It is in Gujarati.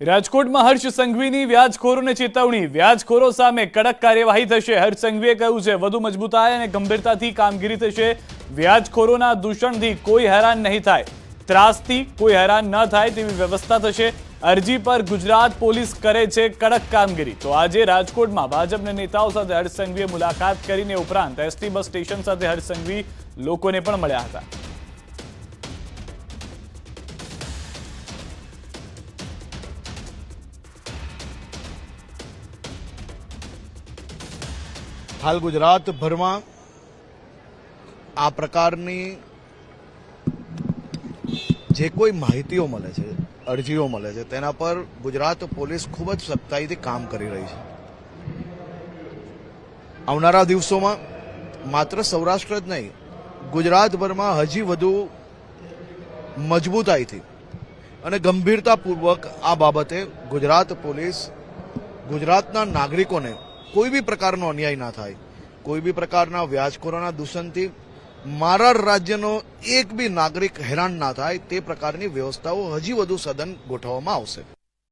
રાજકોટમાં હર્ષ સંઘવીની વ્યાજખોરોને ચેતવણી. વ્યાજખોરો સામે કડક કાર્યવાહી થશે. હર્ષ સંઘવીએ કહ્યું છે, વધુ મજબૂતાઈ અને ગંભીરતાથી કામગીરી થશે. વ્યાજખોરોના દૂષણથી કોઈ હેરાન નહીં થાય. ત્રાસથી કોઈ હેરાન ન થાય તેવી વ્યવસ્થા થશે. અરજી પર ગુજરાત પોલીસ કરે છે કડક કામગીરી. તો આજે રાજકોટમાં ભાજપના નેતાઓ સાથે હર્ષ સંઘવીએ મુલાકાત કરીને ઉપરાંત એસટી બસ સ્ટેશન સાથે હર્ષ સંઘવી લોકોને પણ મળ્યા હતા. હાલ ગુજરાતભરમાં આ પ્રકારની જે કોઈ માહિતીઓ મળે છે, અરજીઓ મળે છે, તેના પર ગુજરાત પોલીસ ખૂબ જ સખ્તાઈથી કામ કરી રહી છે. આવનારા દિવસોમાં માત્ર સૌરાષ્ટ્ર જ નહીં, ગુજરાતભરમાં હજી વધુ મજબૂતાઈથી અને ગંભીરતાપૂર્વક આ બાબતે ગુજરાત પોલીસ ગુજરાતના નાગરિકોને કોઈ બી પ્રકારનો અન્યાય ના થાય. કોઈ બી પ્રકારના વ્યાજખોરોના દૂષણથી મારા રાજ્યનો એક બી નાગરિક હેરાન ના થાય, તે પ્રકારની વ્યવસ્થાઓ હજી વધુ સઘન ગોઠવવામાં આવશે.